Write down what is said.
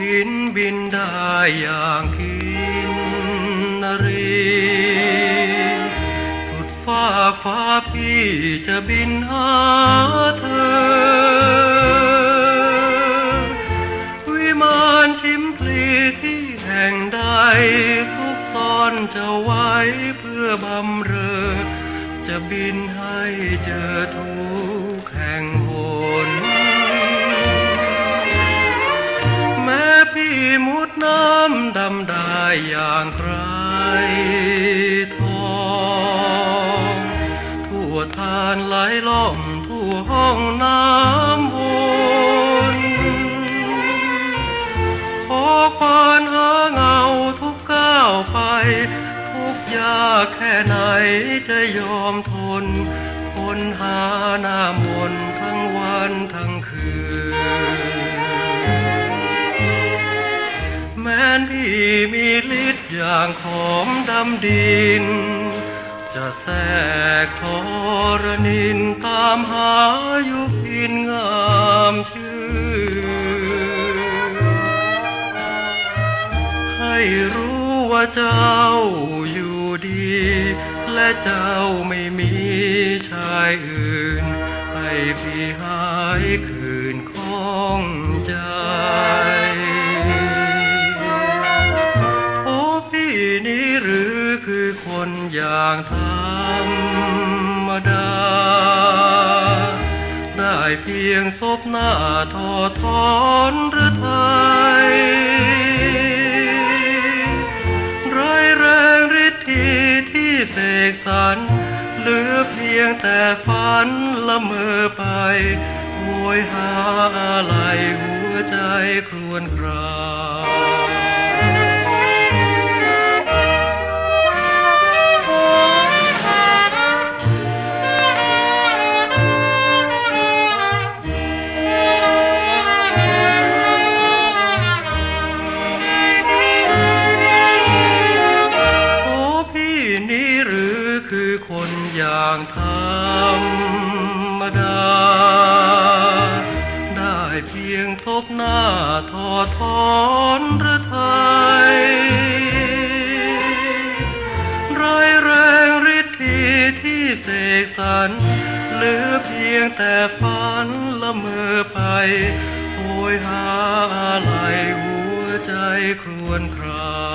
หินบินได้อย่างคินนรีสุดฟ้าฟ้าพี่จะบินหาเธอ วิมานชิมพลีที่แห่งใดซุกซ่อนจะไว้เพื่อบำเรอ จะบินให้เจอทุำได้อย่างไกรทองทั่วทานไหลล่อมทั่วห้องน้ำวนขอควานหาเงาทุกก้าวไป ทุกยากแค่ไหนจะยอมทน คนหาหน้ามนทั้งวันทั้ง อย่างขอมดำดิน จะแทรกทรนินตามหายุพินงามชื่อ ให้รู้ว่าเจ้าอยู่ดี และเจ้าไม่มีชายอื่น ให้พี่หายคืนของ คนอย่างธรรมดา ได้เพียงศพหน้าทอทอนหรือไทยร้ายแรงฤทธิที่เสกสรรเหลือเพียงแต่ฝันละเมอไปโวยหาอะไรหัวใจครวญครา อย่างธรรมดา ได้เพียงศพหน้าทอดทอนหรือไทยร้ายแรงฤทธิที่เสกสรรเหลือเพียงแต่ฝันละเมอไปโอยหาอะไรหัวใจครวญคราง